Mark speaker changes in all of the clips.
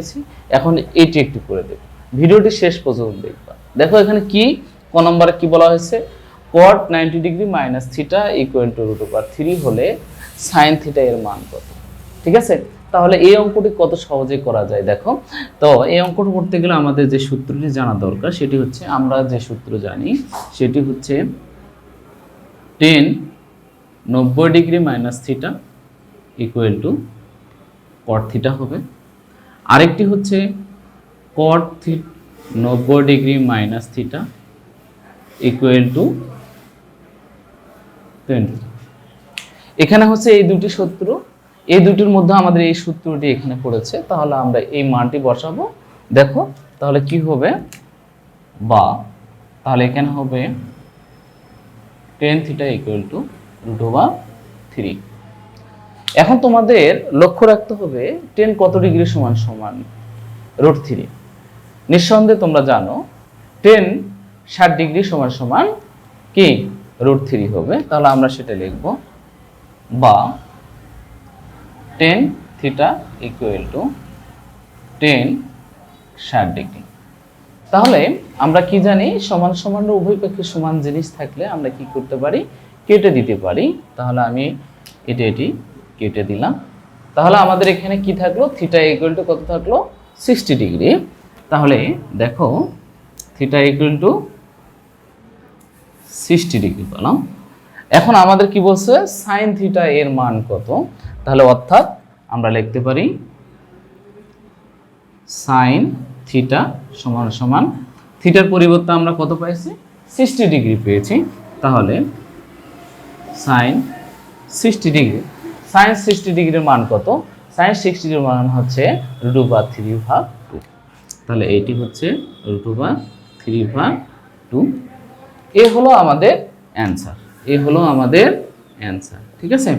Speaker 1: দিয়েছি, এখন এটি একটু করে দেব। ভিডিওটি শেষ পর্যন্ত দেখবা। দেখো এখানে কি, ক নম্বরে কি বলা হয়েছে? Cot ninety degree minus theta equal to root over three হলে সাইন থিটা এর মান কত? ঠিক আছে? তাহলে এই অঙ্কটি কত সহজে করা যায় দেখো? তো এই অঙ্কটি করতে গেলে আমাদের যে সূত্রটি জানা দরকার, সেটি হচ্ছে আমরা যে সূত্র জানি, সেটি হচ্ছে টেন নব্বই degree minus theta equal to cot theta হবে। আরেকটি হচ্ছে কট থি নব্বই degree minus theta equal to twenty এখানে হচ্ছে এই দুটি সূত্র। এই দুটির মধ্যে আমাদের এই সূত্রটি এখানে পড়েছে। তাহলে আমরা এই মানটি বসাবো। দেখো, তাহলে কি হবে? বা, তাহলে এখানে হবে tan theta equal to root over three. এখন তোমাদের লক্ষ্য রাখতে হবে টেন কত ডিগ্রি সমান সমান? রুট থ্রি নিঃসন্দেহে তোমরা জানো টেন ষাট ডিগ্রি সমান সমান কি? রুট থ্রি হবে। তাহলে আমরা সেটা লিখব। বা tan theta equal to tan ষাট ডিগ্রি। তাহলে আমরা কি জানি, সমান সমান উভয় পক্ষে সমান জিনিস থাকলে আমরা কি করতে পারি? কেটে দিতে পারি। তাহলে আমি এটি এটি কেটে দিলাম। তাহলে আমাদের এখানে কি থাকল? থিটা ইকুয়াল টু কত থাকল? সিক্সটি ডিগ্রি তাহলে দেখো theta equal to sixty degree পেলাম। এখন আমাদের কি বলছে? সাইন থিটা এর মান কত? তাহলে অর্থাৎ আমরা লিখতে পারি সাইন থিটা সমান সমান থিটার পরিবর্তে আমরা কত পাইছি? সিক্সটি ডিগ্রি পেয়েছি। তাহলে sine sixty degree sine sixty ডিগ্রির মান কত? সায়েন্স সিক্সটি ডিগ্রির মান হচ্ছে রুটু বা থ্রি ভাগ টু তাহলে এইটি হচ্ছে রুটু বা থ্রি ভাগ টু এ হলো আমাদের অ্যান্সার এ হলো আমাদের অ্যান্সার ঠিক আছে?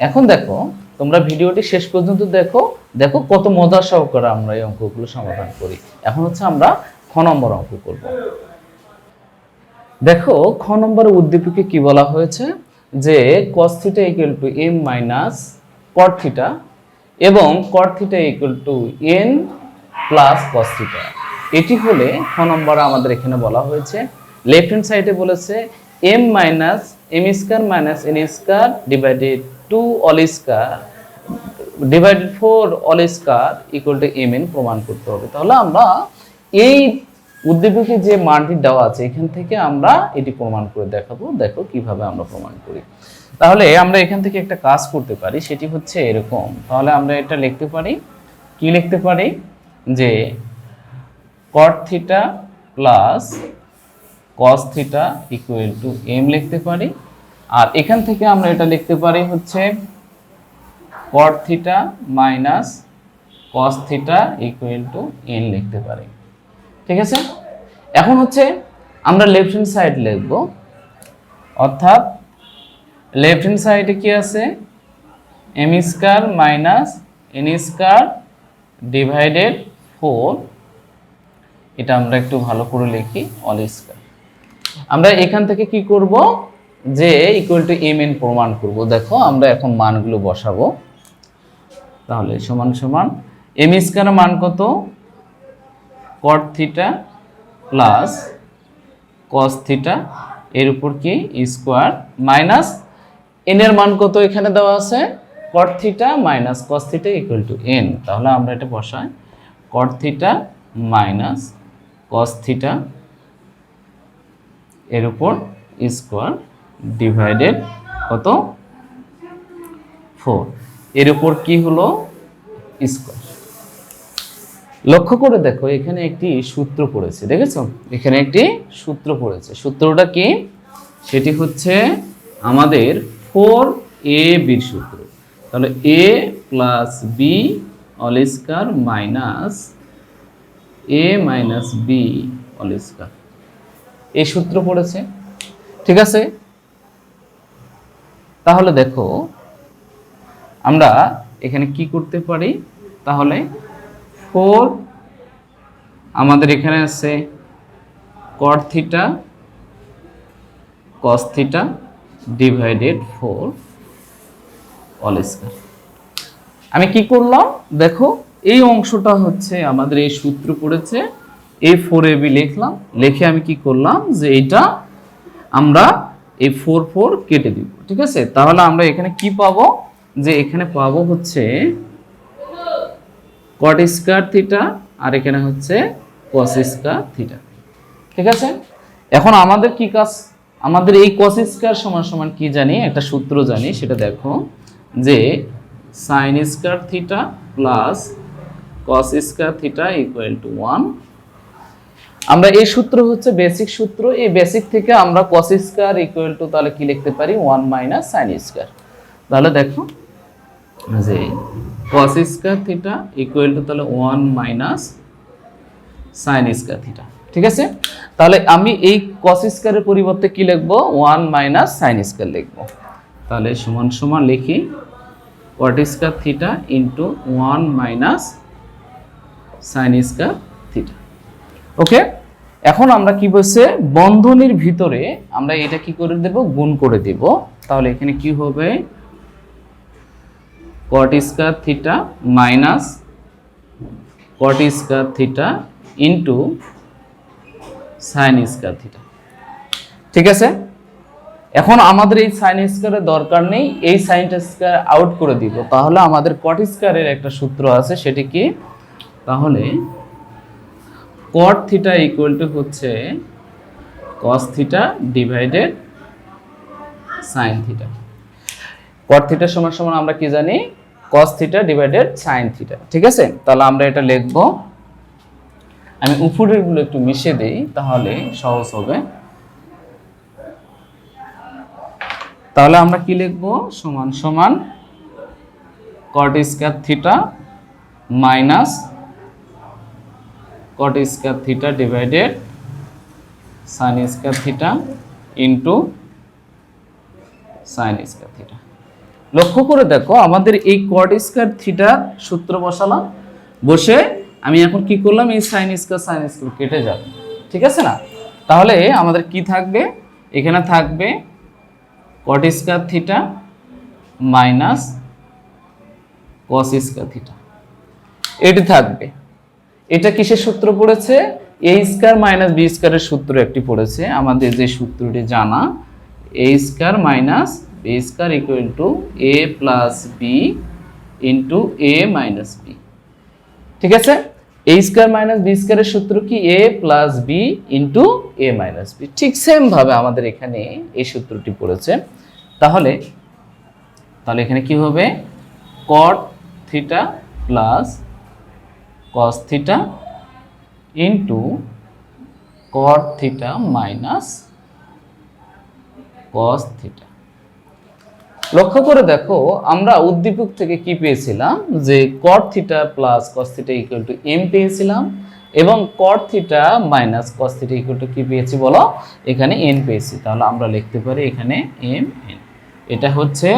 Speaker 1: এখন দেখো, তোমরা ভিডিওটি শেষ পর্যন্ত দেখো। দেখো কত মজা সহকারে আমরা এই অঙ্কগুলো সমাধান করি। এখন হচ্ছে আমরা খ নম্বর অঙ্ক করব। দেখো, খ নম্বর উদ্দীপকে কি বলা হয়েছে? যে cos theta equal to M minus cot theta এবং cot theta equal to N plus cos theta এটি হলে খ নম্বর আমাদের এখানে বলা হয়েছে। লেফট হ্যান্ড সাইডে বলেছে M minus M square minus N square divided to all square divided four all square equal to M N প্রমাণ করতে হবে। তাহলে আমরা এই উদ্দীপকে যে মানটি দেওয়া আছে, এখান থেকে আমরা এটি প্রমাণ করে দেখাবো। দেখো কীভাবে আমরা প্রমাণ করি। তাহলে আমরা এখান থেকে একটা কাজ করতে পারি, সেটি হচ্ছে এরকম। তাহলে আমরা এটা লিখতে পারি। কি লিখতে পারি? যে cot theta plus cos theta equal to M লিখতে পারি। আর এখান থেকে আমরা এটা লিখতে পারি হচ্ছে cot theta minus cos theta equal to N লিখতে পারি। ঠিক আছে? এখন হচ্ছে আমরা লেফট হ্যান্ড সাইড লিখব। অর্থাৎ লেফট হ্যান্ড সাইডে কি আছে? M square minus N square divided four এটা আমরা একটু ভালো করে লিখি অল স্কোয়ার আমরা এখান থেকে কি করব? যে ইকুয়াল টু এম এন প্রমাণ করব। দেখো, আমরা এখন মানগুলো বসাবো। তাহলে সমান সমান এম স্কোয়ার মান কত? Cot theta plus cos theta এর উপর কি? স্কোয়ার মাইনাস এন এর মান কত এখানে দেওয়া আছে? Cot theta minus cos theta equal to N তাহলে আমরা এটা বসাই। Cot theta minus cos theta এর উপর স্কোয়ার ডিভাইডেড কত? ফোর এর উপর কি হলো? স্কোয়ার লক্ষ্য করে দেখো, এখানে একটি সূত্র পড়েছে, দেখেছ? এখানে একটি সূত্র পড়েছে। সূত্রটা কি? সেটি হচ্ছে আমাদের ফোর এ বির সূত্র। তাহলে A plus B all square minus A minus B all square এই সূত্র পড়েছে। ঠিক আছে? তাহলে দেখো, আমরা এখানে কি করতে পারি? তাহলে ফোর। আমাদের এখানে আছে cot theta cos theta divided four all square আমি কি করলাম? দেখো, এই অংশটা হচ্ছে আমাদের এই সূত্র পড়েছে, এ ফোর এ বি লিখলাম। লিখে আমি কি করলাম? যে এটা আমরা এই ফোর ফোর কেটে দিব, ঠিক আছে? তাহলে আমরা এখানে কি পাবো? যে এখানে পাবো হচ্ছে কট স্কয়ার থিটা আর এখানে হচ্ছে কস স্কয়ার থিটা ঠিক আছে? এখন আমাদের কি কাজ? আমাদের এই কস স্কয়ার সমান সমান কি জানি? একটা সূত্র জানি, সেটা দেখো যে sine square theta plus cos square theta equal to one আমরা এই সূত্র হচ্ছে বেসিক সূত্র, এই বেসিক থেকে আমরা কস স্কয়ার ইকুয়াল টু তাহলে কি লিখতে পারি? ওয়ান মাইনাস সাইন স্কয়ার তাহলে দেখো যে cos square theta equal to তাহলে one minus sine square theta ঠিক আছে? তাহলে আমি এই কস স্কয়ারের পরিবর্তে কি লিখব? ওয়ান মাইনাস সাইন স্কয়ার লিখব। তাহলে সমান সমান লিখি। Cot square theta into one minus sine square theta okay এখন আমরা কি বলছে? বন্ধনীর ভিতরে আমরা এটা কি করে দেব? গুণ করে দেব। তাহলে এখানে কি হবে? Cot square theta minus cot square theta into sine square theta ঠিক আছে? এখন আমাদের এই সাইন স্কয়ারের দরকার নেই, এই সাইন স্কয়ার আউট করে দিব। তাহলে আমাদের কট স্কয়ারের একটা সূত্র আছে, সেটি কি? তাহলে কট থিটা ইকুয়াল টু হচ্ছে cos theta divided sine theta cot থিটার সমান সমান আমরা কি জানি? Cos theta divided sine theta ঠিক আছে? তাহলে আমরা এটা লিখব। আমি উপরেরগুলো একটু মিশে দেই, তাহলে সহজ হবে। তাহলে আমরা কি লিখব? সমান সমান cot square theta minus cot square theta divided sin square theta into sin square theta লক্ষ্য করে দেখো, আমাদের এই cot স্কয়ার থিটা সূত্র বসালাম। বসে আমি এখন কি করলাম? এই sin স্কয়ার sin স্কয়ার কেটে যাবে ঠিক আছে না? তাহলে আমাদের কি থাকবে? এখানে থাকবে cot square theta minus cos square theta এটি থাকবে। এটা কিসের সূত্র পড়েছে? এ স্কয়ার মাইনাস বি স্কয়ারের সূত্র একটি পড়েছে। আমাদের যে সূত্রটি জানা A square minus B square equal to A plus B into A minus B ঠিক আছে? এ স্কয়ার মাইনাস বি স্কয়ারের সূত্র কি? A plus B into A minus B ঠিক সেম ভাবে আমাদের এখানে এই সূত্রটি পড়েছে। তাহলে তাহলে এখানে কি হবে? Cot theta plus cos theta into cot theta minus cos theta লক্ষ্য করে দেখো, আমরা উদ্দীপক থেকে কি পেয়েছিলাম? যে cot theta plus cos theta equal to m পেয়েছিলাম এবং cot theta minus cos theta equal to কি পেয়েছি বলো? এখানে n পেয়েছি। তাহলে আমরা লিখতে পারি এখানে এম এন এটা হচ্ছে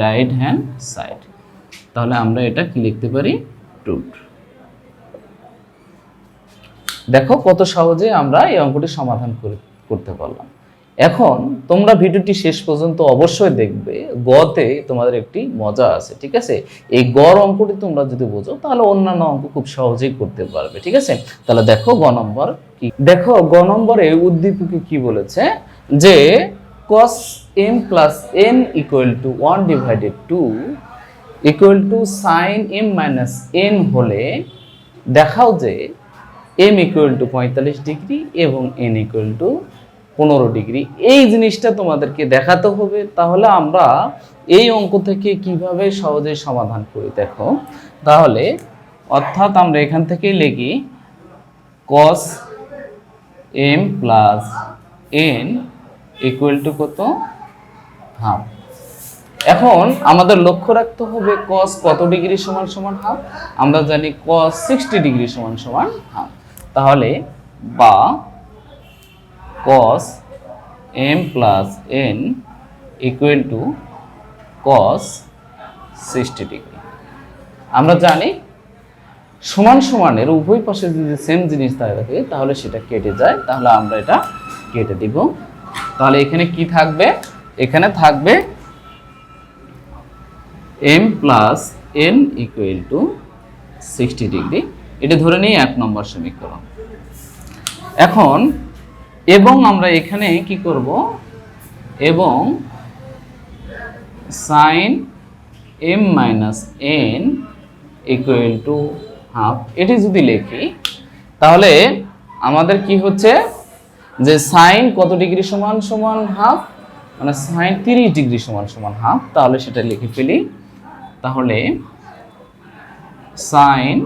Speaker 1: রাইট হ্যান্ড সাইড তাহলে আমরা এটা কি লিখতে পারি? টুট দেখো কত সহজে আমরা এই অঙ্কটি সমাধান করতে পারলাম। এখন তোমরা ভিডিওটি শেষ পর্যন্ত অবশ্যই দেখবে, গতে তোমাদের একটি মজা আছে, ঠিক আছে? এই গড় অঙ্কটি তোমরা যদি বোঝো, তাহলে অন্যান্য অঙ্ক খুব সহজেই করতে পারবে, ঠিক আছে? তাহলে দেখো গ নম্বর কি? দেখো গ নম্বরে উদ্দীপকে কি বলেছে? যে cos m plus n equal to one divided to equal to sine M minus N হলে দেখাও যে এম ইকুয়াল টু পঁয়তাল্লিশ ডিগ্রি এবং এন ইকুয়াল টু পনেরো ডিগ্রি। এই জিনিসটা তোমাদেরকে দেখাতে হবে। তাহলে আমরা এই অঙ্ক থেকে কীভাবে সহজে সমাধান করি, দেখো। তাহলে, অর্থাৎ আমরা এখান থেকেই লিখি cos M plus N equal to কত? হাফ এখন আমাদের লক্ষ্য রাখতে হবে কস কত ডিগ্রি সমান সমান হাফ আমরা জানি কস সিক্সটি ডিগ্রি সমান সমান হাফ তাহলে, বা cos M plus N equal to cos sixty degree আমরা জানি সমান সমানের উভয় পাশে যদি সেম জিনিস থাকে তাহলে সেটা কেটে যায়। তাহলে আমরা এটা কেটে দিব। তাহলে এখানে কি থাকবে? এখানে থাকবে M plus N equal to sixty degree এটা ধরে নিই এক নম্বর সমীকরণ। এখন এবং আমরা এখানে কি করব? এবং sine M minus N equal to half এটি যদি লিখি, তাহলে আমাদের কি হচ্ছে? যে সাইন কত ডিগ্রি সমান সমান হাফ মানে সাইন তিরিশ ডিগ্রি সমান সমান হাফ তাহলে সেটা লিখে ফেলি। তাহলে sine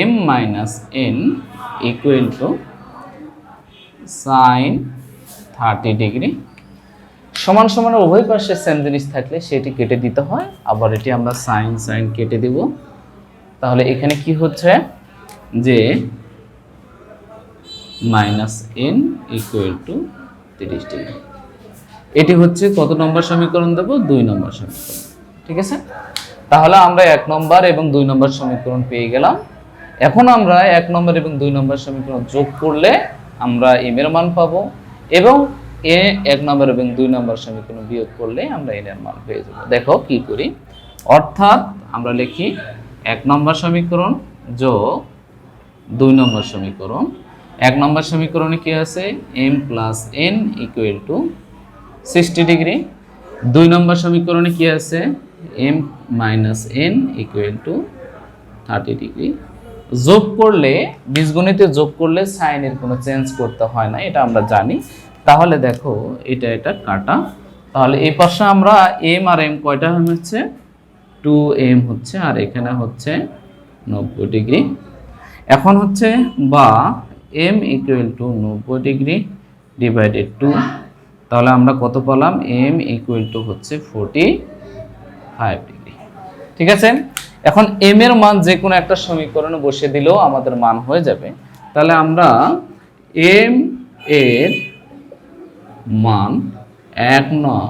Speaker 1: M minus N equal to sine thirty degree. সমান সমান উভয় পাশে সেম জিনিস থাকলে সেটি কেটে দিতে হয়। আবার এটি আমরা সাইন সাইন কেটে দিব। তাহলে এখানে কি হচ্ছে? যে মাইনাস এন ইকুয়াল টু তিরিশ ডিগ্রি। এটি হচ্ছে কত নম্বর সমীকরণ দেব? দুই নম্বর সমীকরণ। ঠিক আছে? তাহলে আমরা এক নম্বর এবং দুই নম্বর সমীকরণ পেয়ে গেলাম। এখন আমরা এক নম্বর এবং দুই নম্বর সমীকরণ যোগ করলে আমরা এম এর মান পাবো এবং এ এক নম্বর এবং দুই নম্বর সমীকরণ বিয়োগ করলে আমরা এর মান পেয়ে যাব। দেখো কি করি? অর্থাৎ আমরা লিখি এক নম্বর সমীকরণ যোগ দুই নম্বর সমীকরণ। এক নম্বর সমীকরণে কি আছে? M plus N equal to sixty degree দুই নম্বর সমীকরণে কি আছে? M minus N equal to thirty degree যোগ করলে, বীজগণিতে যোগ করলে সাইনের কোনো চেঞ্জ করতে হয় না, এটা আমরা জানি। তাহলে দেখো, এটা এটা কাটা। তাহলে এই পাশে আমরা এম আর এম কয়টা হচ্ছে? টু এম হচ্ছে, আর এখানে হচ্ছে নব্বই ডিগ্রি। এখন হচ্ছে বা এম ইকুয়াল টু নব্বই ডিগ্রি ডিভাইডেড টু তাহলে আমরা কত পেলাম? এম ইকুয়াল টু হচ্ছে ফোর্টি ফাইভ ডিগ্রি। ঠিক আছে? এখন এম এর মান যে কোনো একটা সমীকরণে বসিয়ে দিলেও আমাদের মান হয়ে যাবে। তাহলে আমরা এম এর মান এক নং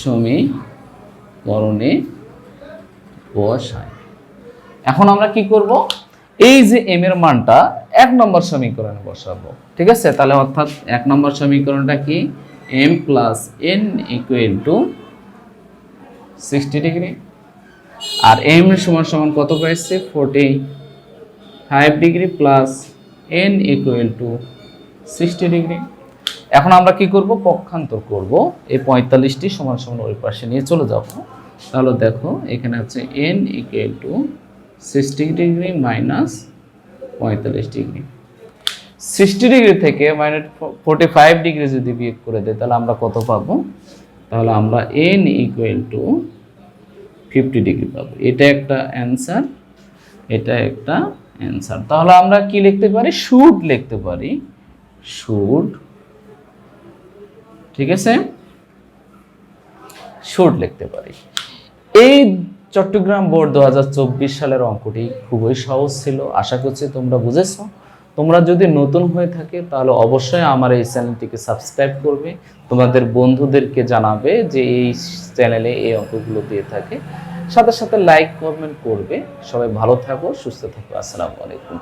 Speaker 1: সমীকরণে বসাই। এখন আমরা কি করব? এই যে এম এর মানটা এক নম্বর সমীকরণে বসাবো। ঠিক আছে? তাহলে অর্থাৎ এক নম্বর সমীকরণটা কি? M plus N equal to sixty degree R M সমান সমান কত পাইছে forty five degree plus N equal to sixty degree এখন আমরা কি করব? পক্ষান্তর করব। এই পঁয়তাল্লিশটি সমান সমান ওই পাশে নিয়ে চলে যাব। তাহলে দেখো, এখানে হচ্ছে N equal to sixty degree minus পঁয়তাল্লিশ ডিগ্রি সিক্সটি ডিগ্রি থেকে মাইনাস ফোর্টি ফাইভ ডিগ্রি যদি বিয়োগ করে দেয়, তাহলে আমরা কত পাবো? তাহলে আমরা N equal to fifty degree পাবো। এটা একটা অ্যান্সার এটা একটা অ্যান্সার তাহলে আমরা কি লিখতে পারি? শুড লিখতে পারি। শুড ঠিক আছে? শুড লিখতে পারি। এই চট্টগ্রাম বোর্ড দু হাজার চব্বিশ সালের অঙ্কটি খুবই সহজ ছিল, আশা করছি তোমরা বুঝেছ। তোমরা যদি নতুন হয়ে থাকে, তাহলে অবশ্যই আমার এই চ্যানেলটিকে সাবস্ক্রাইব করবে। তোমাদের বন্ধুদেরকে জানাবে যে এই চ্যানেলে এই অঙ্কগুলো দিয়ে থাকে। সাথে সাথে লাইক, কমেন্ট করবে। সবাই ভালো থাকো, সুস্থ থাকো। আসসালামু আলাইকুম।